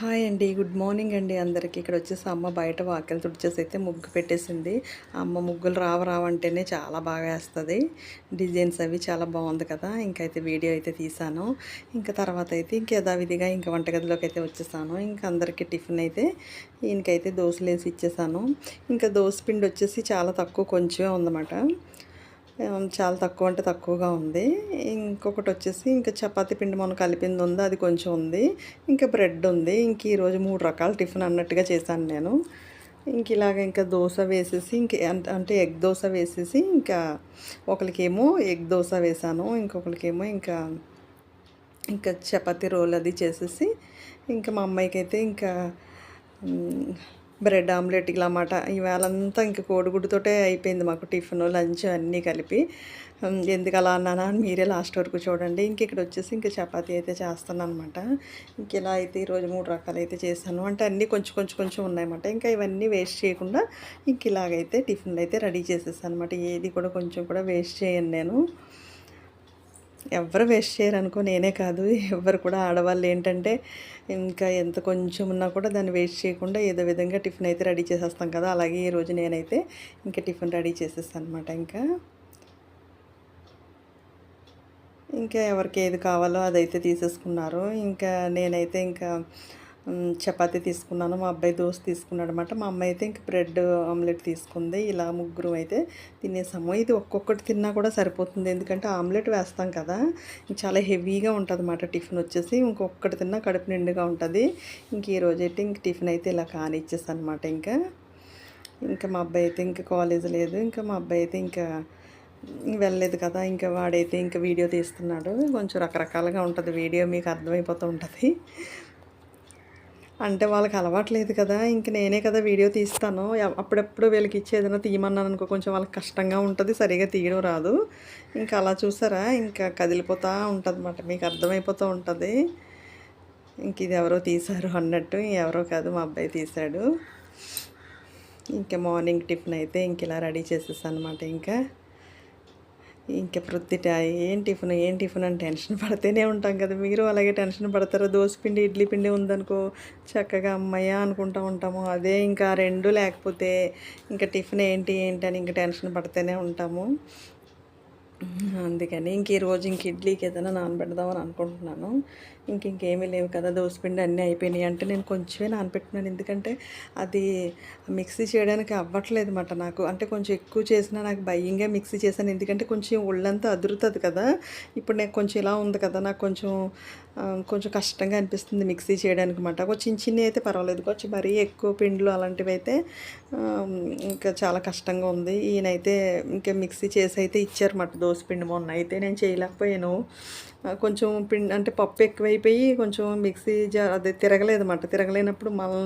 Hi అండి good morning అండి అందరికీ. ఇక్కడ వచ్చేసి అమ్మ బయట వాకిలు తుడిచేసి అయితే ముగ్గు పెట్టేసింది. అమ్మ ముగ్గులు రావు రావంటేనే చాలా బాగా వేస్తుంది. డిజైన్స్ అవి చాలా బాగుంది కదా ఇంకైతే వీడియో అయితే తీసాను. ఇంకా తర్వాత అయితే ఇంక యథావిధిగా ఇంకా వంటగదిలోకి అయితే వచ్చేసాను. ఇంకా అందరికీ టిఫిన్ అయితే ఈయనకైతే దోశలు వేసి ఇచ్చేసాను. ఇంకా దోశ పిండి వచ్చేసి చాలా తక్కువ కొంచెమే ఉందన్నమాట. చాలా తక్కువ అంటే తక్కువగా ఉంది. ఇంకొకటి వచ్చేసి ఇంకా చపాతీ పిండి మనం కలిపింది ఉంది అది కొంచెం ఉంది. ఇంకా బ్రెడ్ ఉంది. ఇంక ఈరోజు మూడు రకాల టిఫిన్ అన్నట్టుగా చేశాను నేను. ఇంక ఇలాగ ఇంకా దోశ వేసేసి ఇంక అంటే ఎగ్ దోశ వేసేసి ఇంకా ఒకరికేమో ఎగ్ దోశ వేసాను ఇంకొకరికేమో ఇంకా ఇంకా చపాతీ రోల్ అది చేసేసి ఇంకా మా అమ్మాయికి అయితే ఇంకా బ్రెడ్ ఆమ్లెట్ ఇలా అన్నమాట ఇవాళంతా ఇంకా కోడిగుడ్డుతోటే అయిపోయింది మాకు టిఫిన్ లంచ్ అన్నీ కలిపి. ఎందుకు అలా అన్నానా అని మీరే లాస్ట్ వరకు చూడండి. ఇంక ఇక్కడ వచ్చేసి ఇంకా చపాతీ అయితే చేస్తాను అనమాట ఇంక ఇలా అయితే ఈరోజు మూడు రకాలు అయితే చేశాను. అంటే అన్నీ కొంచెం కొంచెం కొంచెం ఉన్నాయన్నమాట. ఇంకా ఇవన్నీ వేస్ట్ చేయకుండా ఇంక ఇలాగైతే టిఫిన్లు అయితే రెడీ చేసేసాను అనమాట ఏది కూడా కొంచెం కూడా వేస్ట్ చేయను నేను. ఎవరు వేస్ట్ చేయరు అనుకో నేనే కాదు. ఎవరు కూడా ఆడవాళ్ళు ఏంటంటే ఇంకా ఎంత కొంచెం ఉన్నా కూడా దాన్ని వేస్ట్ చేయకుండా ఏదో విధంగా టిఫిన్ అయితే రెడీ చేసేస్తాం కదా. అలాగే ఈరోజు నేనైతే ఇంకా టిఫిన్ రెడీ చేసేస్తాను అనమాట ఇంకా. ఇంకా ఎవరికి ఏది కావాలో అదైతే తీసేసుకున్నారు. ఇంకా నేనైతే ఇంకా చపాతీ తీసుకున్నాను. మా అబ్బాయి దోశ తీసుకున్నాడు అనమాట మా అమ్మాయి అయితే ఇంక బ్రెడ్ ఆమ్లెట్ తీసుకుంది. ఇలా ముగ్గురు అయితే తినేసాము. ఇది ఒక్కొక్కటి తిన్నా కూడా సరిపోతుంది. ఎందుకంటే ఆమ్లెట్ వేస్తాం కదా. చాలా హెవీగా ఉంటుంది అనమాట టిఫిన్ వచ్చేసి. ఇంకొకటి తిన్నా కడుపు నిండుగా ఉంటుంది. ఇంక ఈ రోజైతే అయితే ఇంక టిఫిన్ అయితే ఇలా కానిచ్చేసాను అనమాట ఇంకా. ఇంకా మా అబ్బాయి అయితే ఇంకా కాలేజ్ లేదు. ఇంకా మా అబ్బాయి అయితే ఇంకా వెళ్ళలేదు కదా. ఇంకా వాడైతే ఇంకా వీడియో తీస్తున్నాడు. కొంచెం రకరకాలుగా ఉంటుంది వీడియో. మీకు అర్థమైపోతూ ఉంటుంది. అంటే వాళ్ళకి అలవాట్లేదు కదా ఇంక నేనే కదా వీడియో తీస్తాను. అప్పుడప్పుడు వీళ్ళకి ఇచ్చి ఏదైనా తీయమన్నాను అనుకో కొంచెం వాళ్ళకి కష్టంగా ఉంటుంది సరిగా తీయడం రాదు. ఇంకా అలా చూసారా? ఇంకా కదిలిపోతూ ఉంటుంది అన్నమాట మీకు అర్థమైపోతూ ఉంటుంది. ఇంక ఇది ఎవరో తీశారు అన్నట్టు ఎవరో కాదు మా అబ్బాయి తీశాడు. ఇంకా మార్నింగ్ టిఫిన్ అయితే ఇంక ఇలా రెడీ చేసేసాను అనమాట ఇంకా ఇంకా ప్రొద్దుట ఏం టిఫిన్ ఏం టిఫిన్ అని టెన్షన్ పడితేనే ఉంటాం కదా. మీరు అలాగే టెన్షన్ పడతారు? దోశ పిండి ఇడ్లీ పిండి ఉందనుకో చక్కగా అమ్మయ్య అనుకుంటూ ఉంటాము. అదే ఇంకా రెండు లేకపోతే ఇంకా టిఫిన్ ఏంటి ఏంటి అని ఇంకా టెన్షన్ పడితేనే ఉంటాము. అందుకని ఇంక ఈరోజు ఇంక ఇడ్లీకి ఏదైనా నానబెడదామని అనుకుంటున్నాను. ఇంకేమీ లేవు కదా దోసపిండి అన్నీ అయిపోయినాయి అంటే నేను కొంచెమే నానపెట్టినాను ఎందుకంటే అది మిక్సీ చేయడానికి అవ్వట్లేదు అన్నమాట నాకు. అంటే కొంచెం ఎక్కువ చేసినా నాకు భయంగా మిక్సీ చేశాను. ఎందుకంటే కొంచెం ఒళ్ళంతా అదురుతుంది కదా. ఇప్పుడు నాకు కొంచెం ఇలా ఉంది కదా నాకు కొంచెం కొంచెం కష్టంగా అనిపిస్తుంది మిక్సీ చేయడానికి మాట కొంచెం చిన్న చిన్నవి అయితే పర్వాలేదు. కొంచెం మరీ ఎక్కువ పిండిలు అలాంటివి అయితే ఇంకా చాలా కష్టంగా ఉంది. ఈయనైతే ఇంకా మిక్సీ చేసి అయితే ఇచ్చారన్నమాట దోశ పిండి మొన్న. అయితే నేను చేయలేకపోయాను. కొంచెం పిండి అంటే పప్పు ఎక్కువైపోయి కొంచెం మిక్సీ జా అది తిరగలేదన్నమాట. తిరగలేనప్పుడు మనం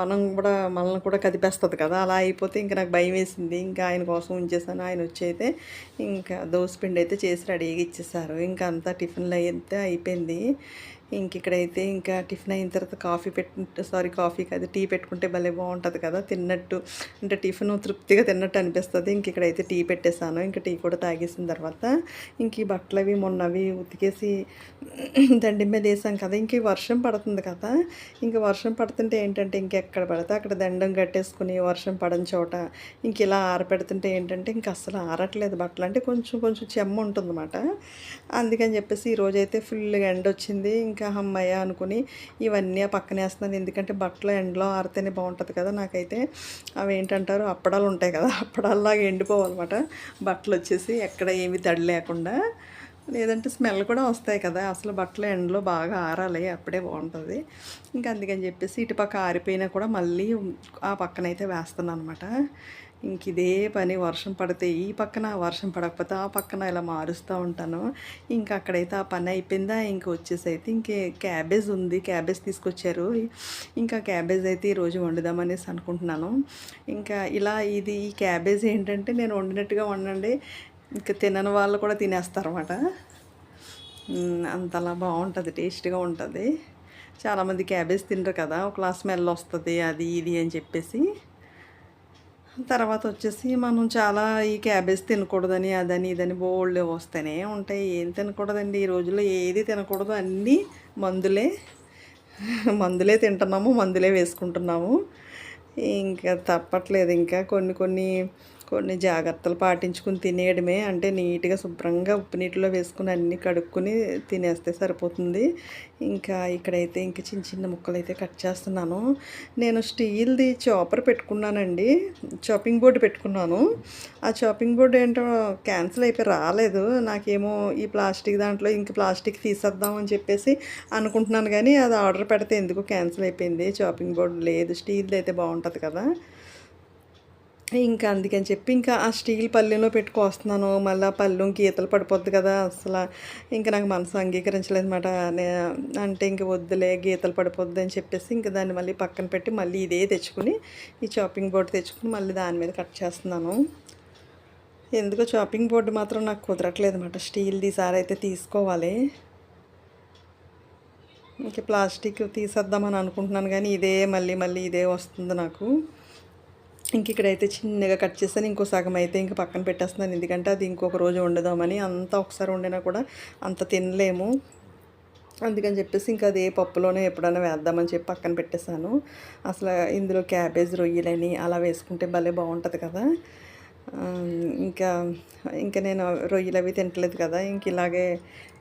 మనం కూడా మనల్ని కూడా కదిపేస్తుంది కదా. అలా అయిపోతే ఇంకా నాకు భయం వేసింది. ఇంకా ఆయన కోసం ఉంచేసాను ఆయన వచ్చి అయితే ఇంకా దోశ పిండి అయితే చేసి రెడీగా ఇచ్చేసారు ఇంకా అంతా టిఫిన్లు అయితే అయిపోయింది. ఇంక ఇక్కడైతే ఇంకా టిఫిన్ అయిన తర్వాత కాఫీ పెట్టి సారీ కాఫీ కాదు టీ పెట్టుకుంటే భలే బాగుంటుంది కదా తిన్నట్టు. అంటే టిఫిన్ తృప్తిగా తిన్నట్టు అనిపిస్తుంది. ఇంక ఇక్కడైతే టీ పెట్టేశాను. ఇంకా టీ కూడా తాగేసిన తర్వాత ఇంక ఈ బట్టలు అవి మొన్నవి ఉతికేసి దండి మీద వేసాం కదా ఇంక వర్షం పడుతుంది కదా. ఇంక వర్షం పడుతుంటే ఏంటంటే ఇంకెక్కడ పడితే అక్కడ దండం కట్టేసుకుని వర్షం పడని చోట ఇంక ఇలా ఆరపెడుతుంటే ఏంటంటే ఇంక అస్సలు ఆరట్లేదు బట్టలు. అంటే కొంచెం కొంచెం చెమ్మ ఉంటుందన్నమాట. అందుకని చెప్పేసి ఈరోజైతే ఫుల్గా ఎండ వచ్చింది ఇంకా అమ్మయ్య అనుకుని ఇవన్నీ ఆ ఎందుకంటే బట్టలు ఎండలో ఆరితేనే బాగుంటుంది కదా నాకైతే. అవి ఏంటంటారు? అప్పడాలు ఉంటాయి కదా. అప్పడాల్లాగా ఎండిపోవాలన్నమాట బట్టలు వచ్చేసి ఎక్కడ ఏమి తడి లేకుండా. లేదంటే స్మెల్ కూడా వస్తాయి కదా. అసలు బట్టలు ఎండలో బాగా ఆరాలి. అప్పుడే బాగుంటుంది. ఇంకా అందుకని చెప్పేసి ఇటుపక్క ఆరిపోయినా కూడా మళ్ళీ ఆ పక్కనైతే వేస్తున్నాను అనమాట ఇంక ఇదే పని వర్షం పడితే ఈ పక్కన వర్షం పడకపోతే ఆ పక్కన ఇలా మారుస్తూ ఉంటాను. ఇంకా అక్కడైతే ఆ పని అయిపోయిందా ఇంక వచ్చేసి అయితే ఇంకే క్యాబేజ్ ఉంది క్యాబేజ్ తీసుకొచ్చారు. ఇంకా క్యాబేజ్ అయితే ఈరోజు వండుదామనేసి అనుకుంటున్నాను. ఇంకా ఇలా ఇది ఈ క్యాబేజ్ ఏంటంటే నేను వండినట్టుగా వండండి ఇంకా తినని వాళ్ళు కూడా తినేస్తారన్నమాట. అంతలా బాగుంటుంది టేస్ట్గా ఉంటుంది. చాలామంది క్యాబేజ్ తినరు కదా ఒక స్మెల్ వస్తుంది అది ఇది అని చెప్పేసి. తర్వాత వచ్చేసి మనం చాలా ఈ క్యాబేజ్ తినకూడదని అదని ఇదని బోల్డ్ వస్తూనే ఉంటాయి. ఏం తినకూడదండి? ఈ రోజుల్లో ఏది తినకూడదు. అన్నీ మందులే. మందులే తింటున్నాము మందులే వేసుకుంటున్నాము. ఇంకా తప్పట్లేదు. ఇంకా కొన్ని కొన్ని కొన్ని జాగ్రత్తలు పాటించుకుని తినేయడమే. అంటే నీట్గా శుభ్రంగా ఉప్పు నీటిలో వేసుకుని అన్నీ కడుక్కుని తినేస్తే సరిపోతుంది. ఇంకా ఇక్కడైతే ఇంక చిన్న చిన్న ముక్కలు అయితే కట్ చేస్తున్నాను. నేను స్టీల్ది చాపర్ పెట్టుకున్నానండి. చాపింగ్ బోర్డు పెట్టుకున్నాను. ఆ చాపింగ్ బోర్డు ఏంటో క్యాన్సిల్ అయిపోయి రాలేదు. నాకేమో ఈ ప్లాస్టిక్ దాంట్లో ఇంక ప్లాస్టిక్ తీసేద్దామని చెప్పేసి అనుకుంటున్నాను కానీ అది ఆర్డర్ పెడితే ఎందుకు క్యాన్సిల్ అయిపోయింది? చాపింగ్ బోర్డు లేదు. స్టీల్ది అయితే బాగుంటుంది కదా. ఇంకా అందుకని చెప్పి ఇంకా ఆ స్టీల్ పళ్ళెంలో పెట్టుకొస్తున్నాను మళ్ళీ ఆ పళ్ళు గీతలు పడిపోద్ది కదా అసలు. ఇంకా నాకు మనసు అంగీకరించలేదు అనమాట అంటే ఇంక వద్దులే గీతలు పడిపోద్ది అని చెప్పేసి ఇంకా దాన్ని మళ్ళీ పక్కన పెట్టి మళ్ళీ ఇదే తెచ్చుకుని ఈ చాపింగ్ బోర్డు తెచ్చుకుని మళ్ళీ దాని మీద కట్ చేస్తున్నాను. ఎందుకో చాపింగ్ బోర్డు మాత్రం నాకు కుదరట్లేదు అనమాట స్టీల్ది సారి అయితే తీసుకోవాలి. ఇంకా ప్లాస్టిక్ తీసేద్దామని అనుకుంటున్నాను కానీ ఇదే మళ్ళీ మళ్ళీ ఇదే వస్తుంది నాకు. ఇంక ఇక్కడైతే చిన్నగా కట్ చేస్తాను ఇంకో సగం అయితే ఇంక పక్కన పెట్టేస్తున్నాను. ఎందుకంటే అది ఇంకొక రోజు వండుదామని అంతా ఒకసారి వండినా కూడా అంత తినలేము. అందుకని చెప్పేసి ఇంకా అదే పప్పులోనే ఎప్పుడైనా వేద్దామని చెప్పి పక్కన పెట్టేశాను. అసలు ఇందులో క్యాబేజ్ రొయ్యలని అలా వేసుకుంటే భలే బాగుంటుంది కదా. ఇంకా ఇంకా నేను రొయ్యలు అవి తింటలేదు కదా ఇంక ఇలాగే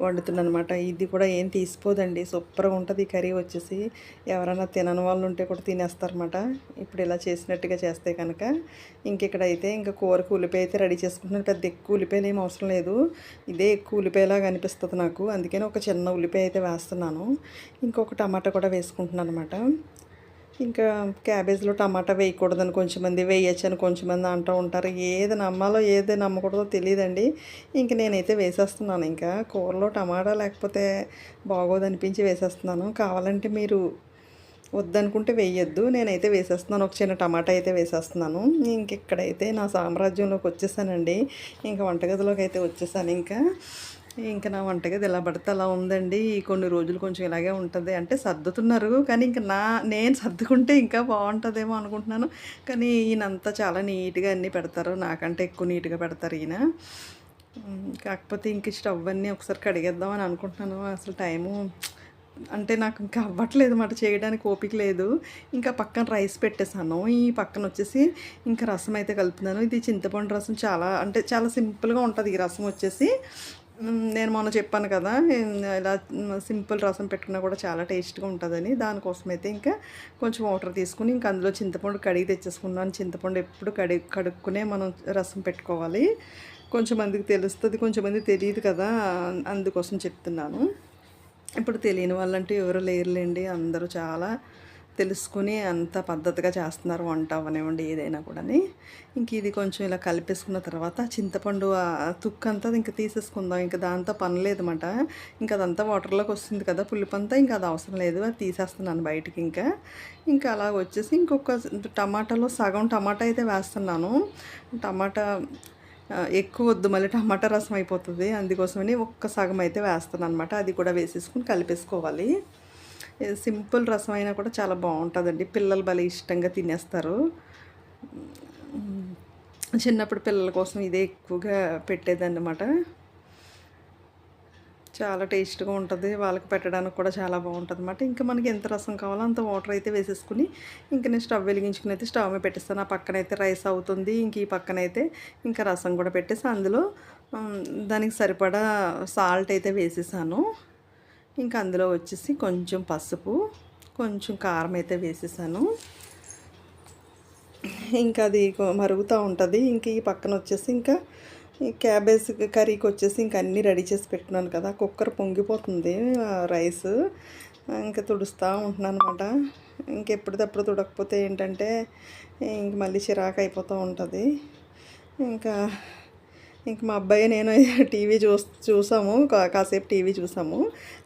వండుతున్నాను అనమాట ఇది కూడా ఏం తీసిపోదండి సూపర్గా ఉంటుంది ఈ కర్రీ వచ్చేసి. ఎవరైనా తినని వాళ్ళు ఉంటే కూడా తినేస్తారన్నమాట. ఇప్పుడు ఇలా చేసినట్టుగా చేస్తే కనుక. ఇంక ఇక్కడైతే ఇంకా కూరకు ఉల్లిపాయ అయితే రెడీ చేసుకుంటున్నాను. పెద్ద ఎక్కువ ఉల్లిపాయలు ఏం అవసరం లేదు. ఇదే ఎక్కువ ఉల్లిపాయలాగా అనిపిస్తుంది నాకు. అందుకని ఒక చిన్న ఉల్లిపాయ అయితే వేస్తున్నాను. ఇంకొక టమాటా కూడా వేసుకుంటున్నాను అనమాట ఇంకా క్యాబేజ్లో టమాటా వేయకూడదని కొంచెంమంది వేయచ్చని కొంచెమంది అంటూ ఉంటారు. ఏది నమ్మాలో ఏది నమ్మకూడదో తెలియదండి ఇంక నేనైతే వేసేస్తున్నాను. ఇంకా కూరలో టమాటా లేకపోతే బాగోదనిపించి వేసేస్తున్నాను. కావాలంటే మీరు వద్దనుకుంటే వేయొద్దు. నేనైతే వేసేస్తున్నాను. ఒక చిన్న టమాటా అయితే వేసేస్తున్నాను. ఇంక ఇక్కడైతే నా సామ్రాజ్యంలోకి వచ్చేసానండి. ఇంకా వంటగదిలోకి అయితే వచ్చేసాను. ఇంకా ఇంకా నా వంటగది ఎలా పడితే అలా ఉందండి. కొన్ని రోజులు కొంచెం ఇలాగే ఉంటుంది. అంటే సర్దుతున్నారు కానీ ఇంకా నా నేను సర్దుకుంటే ఇంకా బాగుంటుందేమో అనుకుంటున్నాను. కానీ ఈయనంతా చాలా నీట్గా అన్నీ పెడతారు. నాకంటే ఎక్కువ నీట్గా పెడతారు ఈయన. కాకపోతే ఇంక స్టవ్ అన్నీ ఒకసారి కడిగేద్దామని అనుకుంటున్నాను. అసలు టైము అంటే నాకు ఇంకా అవ్వట్లేదు మాట. చేయడానికి ఓపిక లేదు. ఇంకా పక్కన రైస్ పెట్టేశాను. ఈ పక్కన వచ్చేసి ఇంకా రసం అయితే కలుపుతున్నాను. ఇది చింతపండు రసం చాలా అంటే చాలా సింపుల్గా ఉంటుంది ఈ రసం వచ్చేసి. నేను మొన్న చెప్పాను కదా ఇలా సింపుల్ రసం పెట్టుకున్నా కూడా చాలా టేస్ట్గా ఉంటుందని. దానికోసం అయితే ఇంకా కొంచెం వాటర్ తీసుకుని ఇంకా అందులో చింతపండు కడిగి తెచ్చేసుకున్నాను చింతపండు ఎప్పుడు కడిగి కడుక్కునే మనం రసం పెట్టుకోవాలి. కొంచెం మందికి తెలుస్తుంది కొంచెం మంది తెలియదు కదా అందుకోసం చెప్తున్నాను. ఇప్పుడు తెలియని వాళ్ళంటే ఎవరు లేరులేండి అందరూ చాలా తెలుసుకుని అంత పద్ధతిగా చేస్తున్నారు వంట అవనివ్వండి ఏదైనా కూడా ఇంక ఇది కొంచెం ఇలా కలిపేసుకున్న తర్వాత చింతపండు తుక్కు అంతా ఇంకా తీసేసుకుందాం. ఇంకా దాంతో పని లేదన్నమాట. ఇంకా అదంతా వాటర్లోకి వస్తుంది కదా పులిపంతా ఇంకా అది అవసరం లేదు. అది తీసేస్తున్నాను బయటికి ఇంకా. ఇంకా అలా వచ్చేసి ఇంకొక టమాటాలో సగం టమాటా అయితే వేస్తున్నాను. టమాటా ఎక్కువ వద్దు మళ్ళీ టమాటా రసం అయిపోతుంది. అందుకోసమని ఒక్క సగం అయితే వేస్తాను అనమాట అది కూడా వేసేసుకుని కలిపేసుకోవాలి. సింపుల్ రసం అయినా కూడా చాలా బాగుంటుందండి. పిల్లలు భలే ఇష్టంగా తినేస్తారు. చిన్నప్పుడు పిల్లల కోసం ఇదే ఎక్కువగా పెట్టేదన్నమాట. చాలా టేస్ట్గా ఉంటుంది. వాళ్ళకి పెట్టడానికి కూడా చాలా బాగుంటుంది అనమాట ఇంకా మనకి ఎంత రసం కావాలో అంత వాటర్ అయితే వేసేసుకుని ఇంకా నేను స్టవ్ వెలిగించుకుని అయితే స్టవ్ మీద పెట్టేస్తాను. ఆ పక్కన అయితే రైస్ అవుతుంది. ఇంక ఈ పక్కన అయితే ఇంకా రసం కూడా పెట్టేసి అందులో దానికి సరిపడా సాల్ట్ అయితే వేసేసాను. ఇంకా అందులో వచ్చేసి కొంచెం పసుపు కొంచెం కారం అయితే వేసేసాను. ఇంకా అది మరుగుతూ ఉంటుంది. ఇంకా ఈ పక్కన వచ్చేసి ఇంకా క్యాబేజ్ కర్రీకి వచ్చేసి ఇంకా అన్నీ రెడీ చేసి పెట్టినాను కదా. కుక్కర్ పొంగిపోతుంది రైస్. ఇంకా తుడుస్తూ ఉంటున్నాను అనమాట ఇంకెప్పటిదప్పుడు తుడకపోతే ఏంటంటే ఇంక మళ్ళీ చిరాకు అయిపోతూ ఉంటుంది. ఇంకా ఇంక మా అబ్బాయి నేను టీవీ చూ చూసాము. కాసేపు టీవీ చూసాము.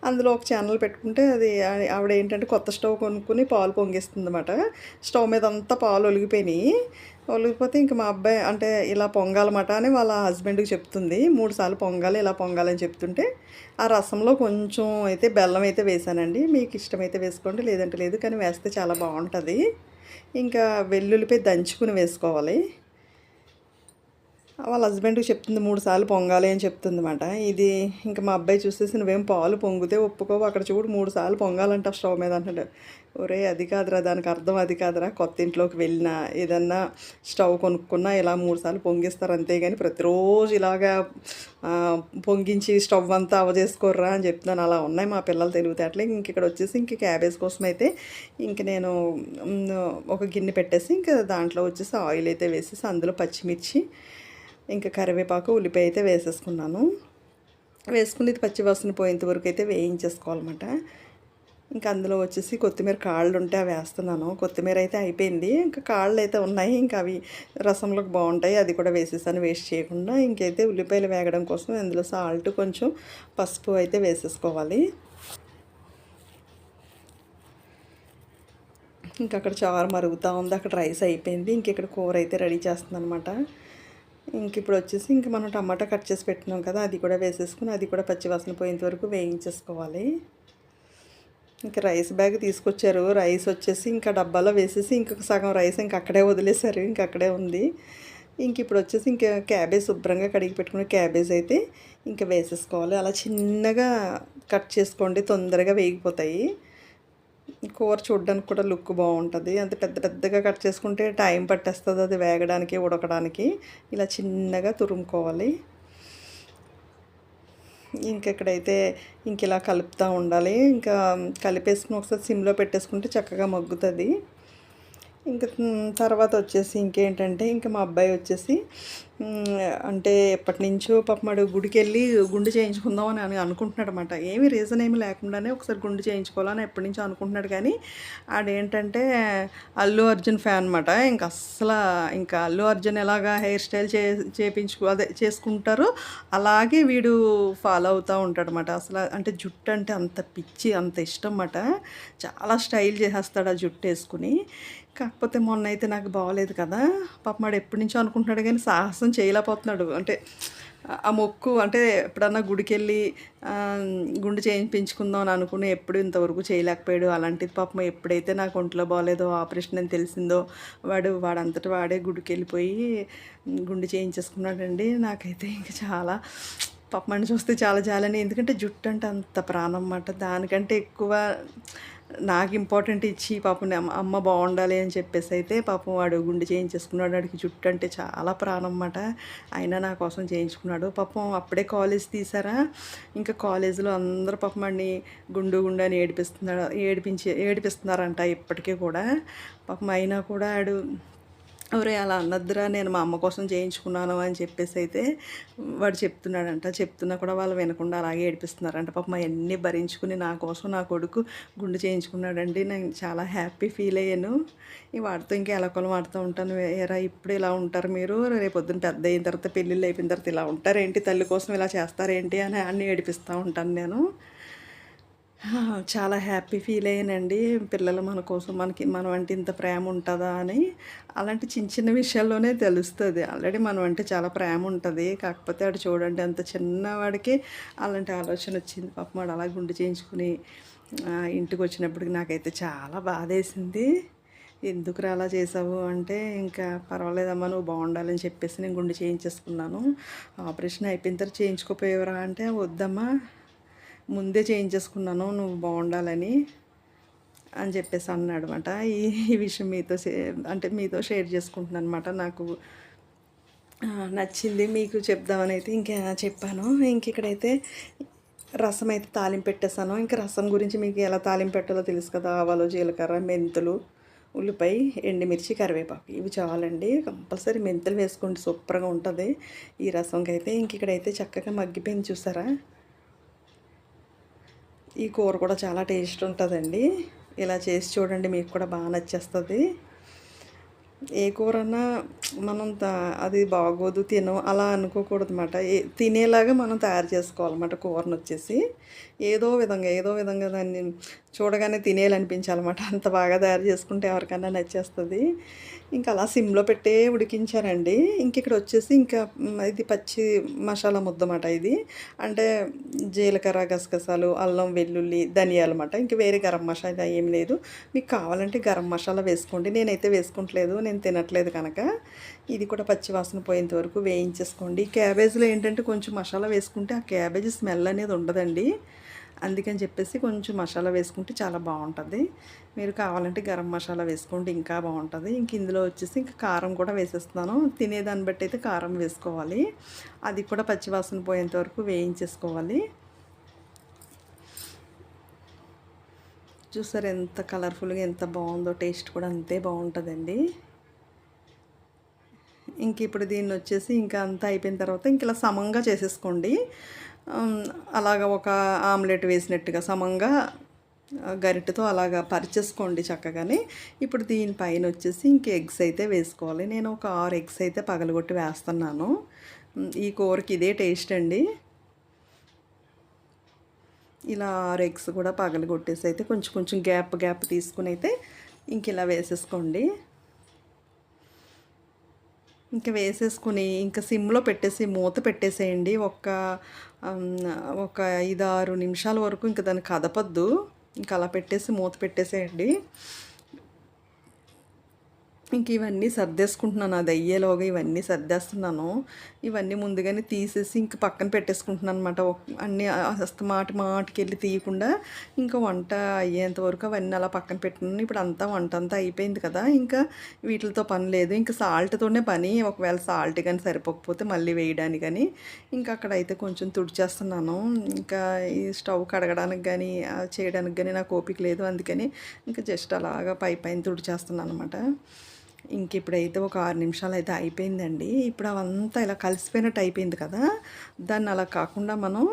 అందులో ఒక ఛానల్ పెట్టుకుంటే అది ఆవిడ ఏంటంటే కొత్త స్టవ్ కొనుక్కుని పాలు పొంగిస్తుంది అనమాట స్టవ్ మీద అంతా పాలు ఒలిగిపోయినాయి. ఒలిగిపోతే ఇంక మా అబ్బాయి అంటే ఇలా పొంగాలన్నమాట అని వాళ్ళ హస్బెండ్కి చెప్తుంది. మూడు సార్లు పొంగాలి ఇలా పొంగాలని చెప్తుంటే ఆ రసంలో కొంచెం అయితే బెల్లం అయితే వేసానండి. మీకు ఇష్టమైతే వేసుకోండి లేదంటే లేదు కానీ వేస్తే చాలా బాగుంటుంది. ఇంకా వెల్లుల్లిపై దంచుకుని వేసుకోవాలి. వాళ్ళ హస్బెండ్కి చెప్తుంది మూడు సార్లు పొంగాలి అని చెప్తుంది అనమాట ఇది ఇంకా మా అబ్బాయి చూసేసి నువ్వేం పాలు పొంగితే ఒప్పుకోవు అక్కడ చూడు మూడు సార్లు పొంగాలంట స్టవ్ మీద అంటాడు ఒరే అది కాదురా దానికి అర్థం అది కాదురా. కొత్త ఇంట్లోకి వెళ్ళినా ఏదన్నా స్టవ్ కొనుక్కున్నా ఇలా మూడు సార్లు పొంగిస్తారు అంతేగాని ప్రతిరోజు ఇలాగా పొంగించి స్టవ్ అంతా అవజేసుకోర్రా అని చెప్తున్నాను. అలా ఉన్నాయి మా పిల్లలు తెలివితేటలే. ఇంక ఇక్కడ వచ్చేసి ఇంక క్యాబేజ్ కోసం అయితే ఇంక నేను ఒక గిన్నె పెట్టేసి ఇంకా దాంట్లో వచ్చేసి ఆయిల్ అయితే వేసేసి అందులో పచ్చిమిర్చి ఇంకా కరివేపాకు ఉల్లిపాయ అయితే వేసేసుకున్నాను. వేసుకుని ఇది పచ్చి పోయేంత వరకు అయితే వేయించేసుకోవాలన్నమాట. ఇంకా అందులో వచ్చేసి కొత్తిమీర కాళ్ళు ఉంటే అవి వేస్తున్నాను. కొత్తిమీర అయితే అయిపోయింది. ఇంకా కాళ్ళు అయితే ఉన్నాయి. ఇంకా అవి రసంలోకి బాగుంటాయి. అది కూడా వేసేసాను. వేస్ట్ చేయకుండా ఇంకైతే ఉల్లిపాయలు వేగడం కోసం అందులో సాల్ట్ కొంచెం పసుపు అయితే వేసేసుకోవాలి. ఇంకా అక్కడ చారు మరుగుతూ ఉంది. అక్కడ రైస్ అయిపోయింది. ఇంక ఇక్కడ కూర అయితే రెడీ చేస్తుంది అనమాట ఇంక ఇప్పుడు వచ్చేసి ఇంక మనం టమాటా కట్ చేసి పెట్టినాం కదా అది కూడా వేసేసుకుని అది కూడా పచ్చివాసన పోయేంత వరకు వేయించేసుకోవాలి. ఇంకా రైస్ బ్యాగ్ తీసుకొచ్చారు. రైస్ వచ్చేసి ఇంకా డబ్బాలో వేసేసి ఇంకొక సగం రైస్ ఇంక అక్కడే వదిలేశారు. ఇంక అక్కడే ఉంది. ఇంక ఇప్పుడు వచ్చేసి ఇంకా క్యాబేజ్ శుభ్రంగా కడిగి పెట్టుకున్న క్యాబేజ్ అయితే ఇంకా వేసేసుకోవాలి. అలా చిన్నగా కట్ చేసుకోండి తొందరగా వేగిపోతాయి. కూర చూడడానికి కూడా లుక్ బాగుంటుంది. అంత పెద్ద పెద్దగా కట్ చేసుకుంటే టైం పట్టేస్తుంది అది వేగడానికి ఉడకడానికి. ఇలా చిన్నగా తురుముకోవాలి. ఇంకెక్కడైతే ఇంక ఇలా కలుపుతూ ఉండాలి. ఇంకా కలిపేసుకుని ఒకసారి సిమ్లో పెట్టేసుకుంటే చక్కగా మగ్గుతుంది. ఇంకా తర్వాత వచ్చేసి ఇంకేంటంటే ఇంకా మా అబ్బాయి వచ్చేసి అంటే ఎప్పటి నుంచో పాపమాడు గుడికి వెళ్ళి గుండు చేయించుకుందాం అని అనుకుంటున్నాడు అనమాట ఏమి రీజన్ ఏమి లేకుండానే ఒకసారి గుండు చేయించుకోవాలని ఎప్పటి నుంచో అనుకుంటున్నాడు కానీ ఆడేంటంటే అల్లు అర్జున్ ఫ్యాన్ అనమాట ఇంకా అస్సలు ఇంకా అల్లు అర్జున్ ఎలాగా హెయిర్ స్టైల్ చే చేపించుకో అదే చేసుకుంటారో అలాగే వీడు ఫాలో అవుతూ ఉంటాడు అనమాట అసలు అంటే జుట్టు అంటే అంత పిచ్చి అంత ఇష్టం అన్నమాట. చాలా స్టైల్ చేసేస్తాడు ఆ జుట్టు వేసుకుని. కాకపోతే మొన్న అయితే నాకు బాగోలేదు కదా. పాపమాడు ఎప్పటి నుంచో అనుకుంటున్నాడు కానీ సాహసం చేయలేకపోతున్నాడు. అంటే ఆ మొక్కు అంటే ఎప్పుడన్నా గుడికి వెళ్ళి గుండు చేయించుకుందాం అని అనుకుని ఎప్పుడు ఇంతవరకు చేయలేకపోయాడు. అలాంటిది పాపం ఎప్పుడైతే నాకు ఒంట్లో బాగాలేదో ఆపరేషన్ అని తెలిసిందో వాడు వాడంతటి వాడే గుడికి వెళ్ళిపోయి గుండు చేయించేసుకున్నాడండి. నాకైతే ఇంకా చాలా పాపమని చూస్తే చాలా జాలని. ఎందుకంటే జుట్టు అంటే అంత ప్రాణం అన్నమాట దానికంటే ఎక్కువ నాకు ఇంపార్టెంట్ ఇచ్చి పాపం అమ్మ బాగుండాలి అని చెప్పేసి అయితే పాపం వాడు గుండె చేయించేసుకున్నాడు. వాడికి జుట్టు అంటే చాలా ప్రాణం అన్నమాట అయినా నా కోసం చేయించుకున్నాడు. పాపం అప్పుడే కాలేజ్ తీసారా? ఇంకా కాలేజీలో అందరూ పాపం వాడిని గుండు గుండు అని ఏడిపిస్తున్నాడు ఏడిపించి ఏడిపిస్తున్నారంట ఇప్పటికీ కూడా. పాపం అయినా కూడా వాడు ఒరే అలా అన్నద్దురా నేను మా అమ్మ కోసం చేయించుకున్నాను అని చెప్పేసి అయితే వాడు చెప్తున్నాడంట. చెప్తున్నా కూడా వాళ్ళు వినకుండా అలాగే ఏడిపిస్తున్నారంట. పాపం అవన్నీ భరించుకుని నా కోసం నా కొడుకు గుండు చేయించుకున్నాడండి. నేను చాలా హ్యాపీ ఫీల్ అయ్యాను. ఈ వాడితో ఇంకా ఎలకొలం ఆడుతూ ఉంటాను. ఎరా ఇప్పుడు ఇలా ఉంటారు మీరు? రేపు పొద్దున పెద్ద అయిన తర్వాత పెళ్ళిళ్ళు అయిపోయిన తర్వాత ఇలా ఉంటారేంటి? తల్లి కోసం ఇలా చేస్తారేంటి? అని అన్నీ ఏడిపిస్తూ ఉంటాను నేను. చాలా హ్యాపీ ఫీల్ అయ్యానండి. పిల్లలు మన కోసం మనకి మనం అంటే ఇంత ప్రేమ ఉంటుందా అని. అలాంటి చిన్న చిన్న విషయాల్లోనే తెలుస్తుంది. ఆల్రెడీ మనం అంటే చాలా ప్రేమ ఉంటుంది. కాకపోతే అటు చూడండి అంత చిన్నవాడికి అలాంటి ఆలోచన వచ్చింది. పాపం వాడు అలా గుండు చేయించుకుని ఇంటికి వచ్చినప్పటికి నాకైతే చాలా బాధేసింది. ఎందుకు అలా చేసావు? అంటే ఇంకా పర్వాలేదమ్మా నువ్వు బాగుండాలని చెప్పేసి నేను గుండు చేయించేసుకున్నాను. ఆపరేషన్ అయిపోయిన తర్వాత చేయించుకోపోయేవరా? అంటే వద్దమ్మా ముందే చేయించేసుకున్నాను నువ్వు బాగుండాలని అని చెప్పేసి అన్నాడు అనమాట ఈ ఈ విషయం మీతో అంటే మీతో షేర్ చేసుకుంటున్నాను అనమాట నాకు నచ్చింది మీకు చెప్దామని అయితే ఇంకా చెప్పాను. ఇంక ఇక్కడైతే రసం అయితే తాలింపు పెట్టేసాను ఇంకా రసం గురించి మీకు ఎలా తాలింపు పెట్టాలో తెలుసు కదా. ఆవాలు జీలకర్ర మెంతులు ఉల్లిపాయ ఎండుమిర్చి కరివేపాకు. ఇవి చాలండి. కంపల్సరీ మెంతులు వేసుకోండి. సూపర్గా ఉంటుంది. ఈ రసంకి అయితే ఇంక ఇక్కడైతే చక్కగా మగ్గిపోయింది చూసారా? ఈ కూర కూడా చాలా టేస్ట్ ఉంటుందండి. ఇలా చేసి చూడండి మీకు కూడా బాగా నచ్చేస్తుంది. ఏ కూరన్నా మనం అది బాగోదు తినం అలా అనుకోకూడదు అనమాట తినేలాగా మనం తయారు చేసుకోవాలన్నమాట కూరను వచ్చేసి ఏదో విధంగా ఏదో విధంగా దాన్ని చూడగానే తినేయాలనిపించాలన్నమాట. అంత బాగా తయారు చేసుకుంటే ఎవరికైనా నచ్చేస్తుంది. ఇంకా అలా సిమ్లో పెట్టే ఉడికించారండి ఇంక ఇక్కడ వచ్చేసి ఇంకా ఇది పచ్చి మసాలా ముద్దమాట ఇది. అంటే జీలకర్ర గసగసాలు అల్లం వెల్లుల్లి ధనియాలు అన్నమాట ఇంక వేరే గరం మసాలా ఏం లేదు. మీకు కావాలంటే గరం మసాలా వేసుకోండి. నేనైతే వేసుకుంటలేదు నేను తినట్లేదు కనుక. ఇది కూడా పచ్చి వాసన పోయేంత వరకు వేయించేసుకోండి. క్యాబేజ్లో ఏంటంటే కొంచెం మసాలా వేసుకుంటే ఆ క్యాబేజ్ స్మెల్ అనేది ఉండదండి. అందుకని చెప్పేసి కొంచెం మసాలా వేసుకుంటే చాలా బాగుంటుంది. మీరు కావాలంటే గరం మసాలా వేసుకుంటే ఇంకా బాగుంటుంది. ఇంక ఇందులో వచ్చేసి ఇంకా కారం కూడా వేసేస్తున్నాను. తినేదాన్ని బట్టి అయితే కారం వేసుకోవాలి. అది కూడా పచ్చివాసన పోయేంత వరకు వేయించేసుకోవాలి. చూసారు ఎంత కలర్ఫుల్గా ఎంత బాగుందో టేస్ట్ కూడా అంతే బాగుంటుందండి. ఇంక ఇప్పుడు దీన్ని వచ్చేసి ఇంకా అంతా అయిపోయిన తర్వాత ఇంక ఇలా సమంగా చేసేసుకోండి. అలాగ ఒక ఆమ్లెట్ వేసినట్టుగా సమంగా గరిటతో అలాగా పరిచేసుకోండి చక్కగానే. ఇప్పుడు దీనిపైన వచ్చేసి ఇంక ఎగ్స్ అయితే వేసుకోవాలి. నేను ఒక ఆరు ఎగ్స్ అయితే పగలగొట్టి వేస్తున్నాను. ఈ కూరకి ఇదే టేస్ట్ అండి. ఇలా ఆరు ఎగ్స్ కూడా పగలగొట్టేసి అయితే కొంచెం కొంచెం గ్యాప్ గ్యాప్ తీసుకుని అయితే ఇంక ఇలా వేసేసుకోండి. ఇంకా వేసేసుకుని ఇంకా సిమ్లో పెట్టేసి మూత పెట్టేసేయండి. ఒక ఒక ఐదు ఆరు నిమిషాల వరకు ఇంకా దాన్ని కదపద్దు. ఇంకా అలా పెట్టేసి మూత పెట్టేసేయండి. ఇంక ఇవన్నీ సర్దేసుకుంటున్నాను. అది అయ్యేలోగా ఇవన్నీ సర్దేస్తున్నాను. ఇవన్నీ ముందుగానే తీసేసి ఇంక పక్కన పెట్టేసుకుంటున్నాను అనమాట అన్నీ అస్త మాటి మాటికి వెళ్ళి తీయకుండా ఇంకా వంట అయ్యేంత వరకు అవన్నీ అలా పక్కన పెట్టినాను ఇప్పుడు అంతా వంట అంతా అయిపోయింది కదా ఇంకా వీటితో పని లేదు. ఇంకా సాల్ట్తోనే పని. ఒకవేళ సాల్ట్ కానీ సరిపోకపోతే మళ్ళీ వేయడానికి కానీ ఇంకా అక్కడ అయితే కొంచెం తుడిచేస్తున్నాను. ఇంకా ఈ స్టవ్ కడగడానికి కానీ చేయడానికి కానీ నాకు ఓపిక లేదు. అందుకని ఇంకా జస్ట్ అలాగా పై పైన తుడిచేస్తున్నాను అనమాట ఇంక ఇప్పుడైతే ఒక ఆరు నిమిషాలు అయితే అయిపోయిందండి. ఇప్పుడు అవంతా ఇలా కలిసిపోయినట్టు అయిపోయింది కదా దాన్ని అలా కాకుండా మనం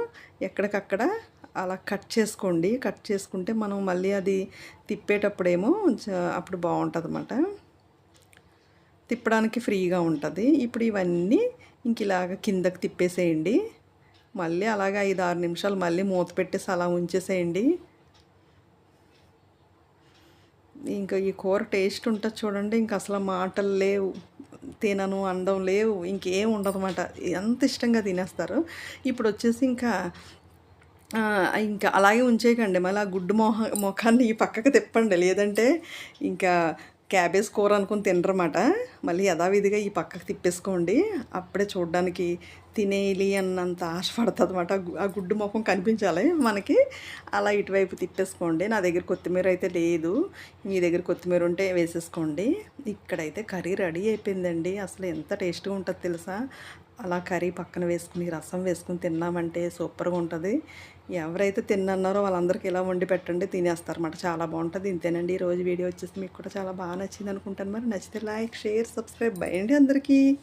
ఎక్కడికక్కడ అలా కట్ చేసుకోండి. కట్ చేసుకుంటే మనం మళ్ళీ అది తిప్పేటప్పుడేమో అప్పుడు బాగుంటుంది అన్నమాట తిప్పడానికి ఫ్రీగా ఉంటుంది. ఇప్పుడు ఇవన్నీ ఇంక ఇలాగ కిందకి తిప్పేసేయండి. మళ్ళీ అలాగే ఐదు ఆరు నిమిషాలు మళ్ళీ మూత పెట్టేసి అలా ఉంచేసేయండి. ఇంకా ఈ కూర టేస్ట్ ఉంటుంది చూడండి ఇంకా అసలు మాటలు లేవు తినను అండం లేవు ఇంకేం ఉండదు అన్నమాట ఎంత ఇష్టంగా తినేస్తారు. ఇప్పుడు వచ్చేసి ఇంకా ఇంకా అలాగే ఉంచేయకండి. మళ్ళీ ఆ గుడ్డు మొహ ముఖాన్ని ఈ పక్కకు తిప్పండి. లేదంటే ఇంకా క్యాబేజ్ కూర అనుకుని తినరమాట. మళ్ళీ యథావిధిగా ఈ పక్కకు తిప్పేసుకోండి. అప్పుడే చూడడానికి తినేయాలి అన్నంత ఆశ పడుతుంది అనమాట ఆ గుడ్డు ముఖం కనిపించాలి మనకి. అలా ఇటువైపు తిప్పేసుకోండి. నా దగ్గర కొత్తిమీర అయితే లేదు. మీ దగ్గర కొత్తిమీర ఉంటే వేసేసుకోండి. ఇక్కడైతే కర్రీ రెడీ అయిపోయిందండి. అసలు ఎంత టేస్ట్గా ఉంటుంది తెలుసా? అలా కర్రీ పక్కన వేసుకుని రసం వేసుకుని తిన్నామంటే సూపర్గా ఉంటుంది. ఎవరైతే తిన్నన్నారో వాళ్ళందరికీ ఇలా వండి పెట్టండి తినేస్తారన్నమాట. చాలా బాగుంటుంది. ఇంతేనండి. ఈ రోజు వీడియో వచ్చేసి మీకు కూడా చాలా బాగా నచ్చింది అనుకుంటాను. మరి నచ్చితే లైక్ షేర్ సబ్స్క్రైబ్. అయ్యండి అందరికీ.